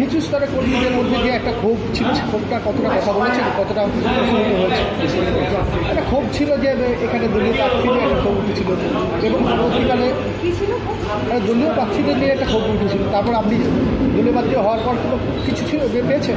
নিচু স্তরে কর্মীদের মধ্যে যে একটা ক্ষোভ ছিল যে ক্ষোভটা কতটা কথা বলেছেন কতটা হয়েছে। একটা ক্ষোভ ছিল যে এখানে দলীয় প্রার্থীদের একটা ক্ষোভ উঠেছিল। এবং পরবর্তীকালে একটা দলীয় প্রার্থীদের নিয়ে একটা ক্ষোভ উঠেছিল। তারপর আপনি দলীয় প্রার্থী হওয়ার পর কোনো কিছু ছিল যে পেয়েছেন?